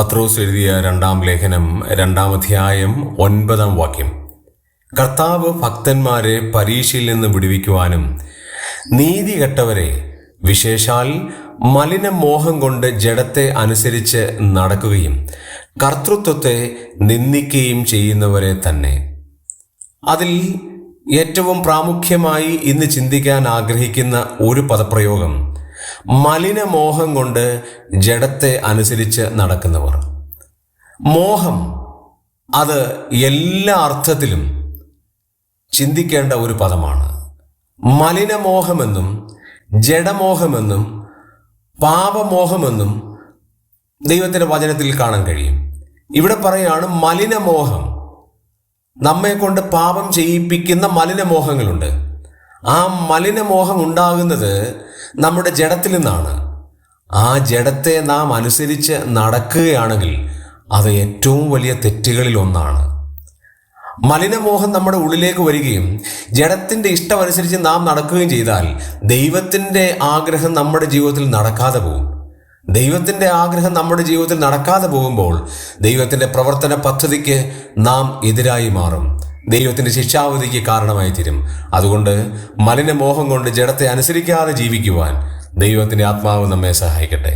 പത്രോസ് എഴുതിയ രണ്ടാം ലേഖനം രണ്ടാം അധ്യായം ഒൻപതാം വാക്യം. കർത്താവ് ഭക്തന്മാരെ പരീക്ഷയിൽ നിന്ന് വിടുവിക്കുവാനും നീതി കെട്ടവരെ വിശേഷാൽ മലിന മോഹം കൊണ്ട് ജഡത്തെ അനുസരിച്ച് നടക്കുകയും കർത്തൃത്വത്തെ നിന്ദിക്കുകയും ചെയ്യുന്നവരെ തന്നെ. അതിൽ ഏറ്റവും പ്രാമുഖ്യമായി ഇന്ന് ചിന്തിക്കാൻ ആഗ്രഹിക്കുന്ന ഒരു പദപ്രയോഗം മലിനമോഹം കൊണ്ട് ജഡത്തെ അനുസരിച്ച് നടക്കുന്നവർ. മോഹം അത് എല്ലാ അർത്ഥത്തിലും ചിന്തിക്കേണ്ട ഒരു പദമാണ്. മലിനമോഹമെന്നും ജഡമോഹമെന്നും പാപമോഹമെന്നും ദൈവത്തിന്റെ വചനത്തിൽ കാണാൻ കഴിയും. ഇവിടെ പറയുകയാണ് മലിനമോഹം. നമ്മെ കൊണ്ട് പാപം ചെയ്യിപ്പിക്കുന്ന മലിനമോഹങ്ങളുണ്ട്. ആ മലിനമോഹം ഉണ്ടാകുന്നത് നമ്മുടെ ജഡത്തിൽ നിന്നാണ്. ആ ജഡത്തെ നാം അനുസരിച്ച് നടക്കുകയാണെങ്കിൽ അത് ഏറ്റവും വലിയ തെറ്റുകളിൽ ഒന്നാണ്. മലിനമോഹം നമ്മുടെ ഉള്ളിലേക്ക് വരികയും ജഡത്തിന്റെ ഇഷ്ടമനുസരിച്ച് നാം നടക്കുകയും ചെയ്താൽ ദൈവത്തിന്റെ ആഗ്രഹം നമ്മുടെ ജീവിതത്തിൽ നടക്കാതെ പോകും. ദൈവത്തിന്റെ ആഗ്രഹം നമ്മുടെ ജീവിതത്തിൽ നടക്കാതെ പോകുമ്പോൾ ദൈവത്തിന്റെ പ്രവർത്തന പദ്ധതിക്ക് നാം എതിരായി മാറും. ദൈവത്തിന്റെ ശിക്ഷാവധിക്ക് കാരണമായി തീരും അതുകൊണ്ട് മലിനമോഹം കൊണ്ട് ജഡത്തെ അനുസരിക്കാതെ ജീവിക്കുവാൻ ദൈവത്തിന്റെ ആത്മാവ് നമ്മെ സഹായിക്കട്ടെ.